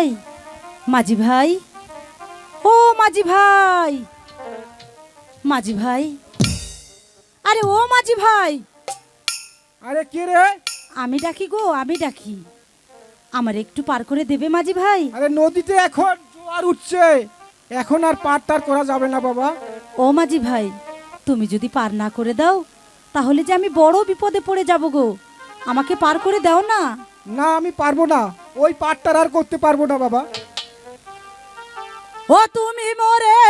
ভাই মাঝি ভাই ও মাঝি ভাই মাঝি ভাই আরে ও মাঝি ভাই। আরে কে রে? আমি ডাকি গো আমি ডাকি। আমার একটু পার করে দেবে মাঝি ভাই? আরে নদীতে এখন জোয়ার উঠছে। এখন আর পার টার করা যাবে না বাবা। ও মাঝি ভাই তুমি যদি পার না করে দাও তাহলে যে আমি বড় বিপদে পড়ে যাব গো। আমাকে পার করে দাও না। না আমি পারব না। ওই পাঠটার আর করতে পারব না বাবা। ও তুমি মোরে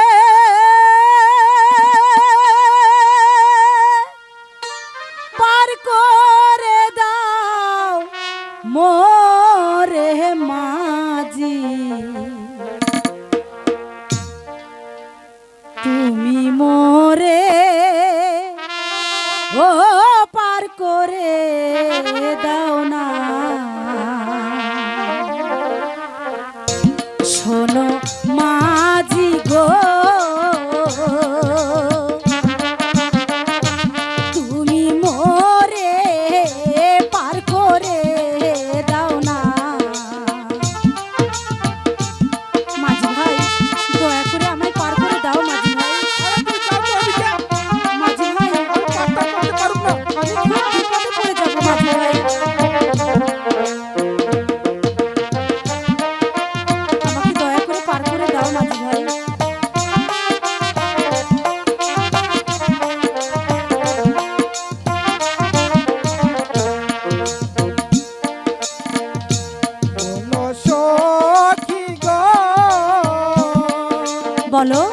solo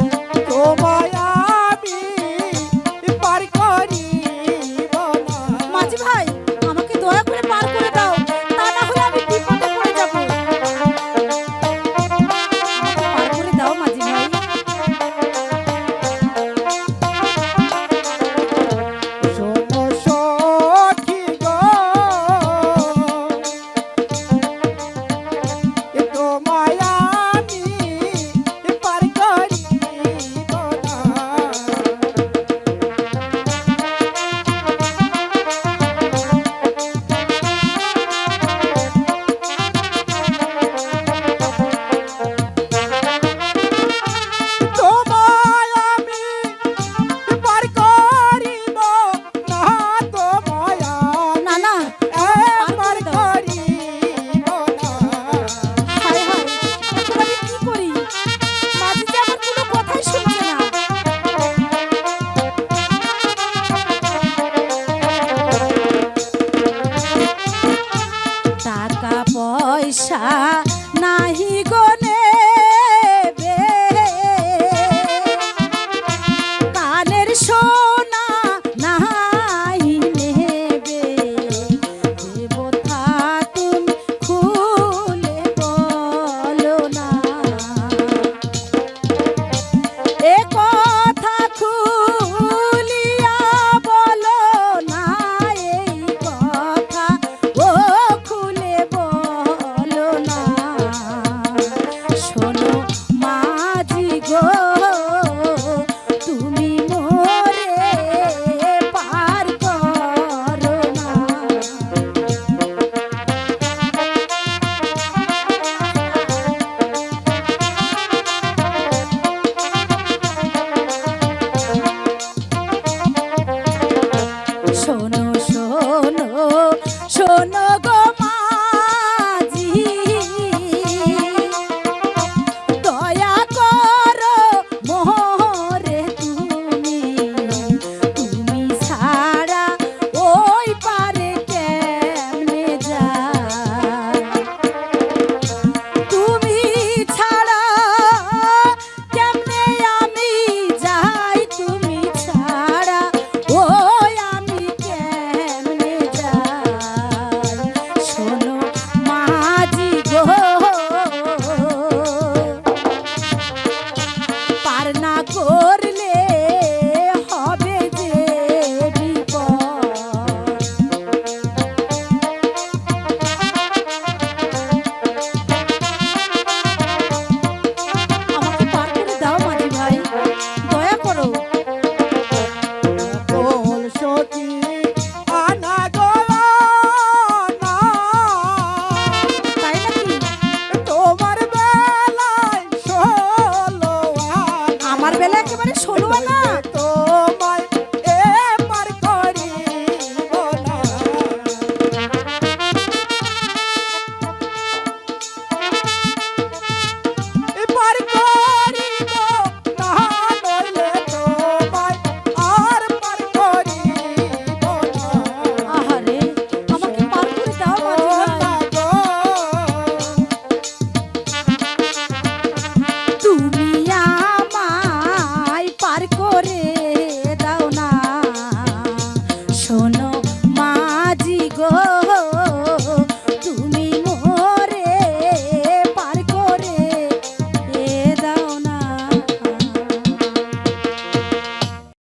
আশা নাহি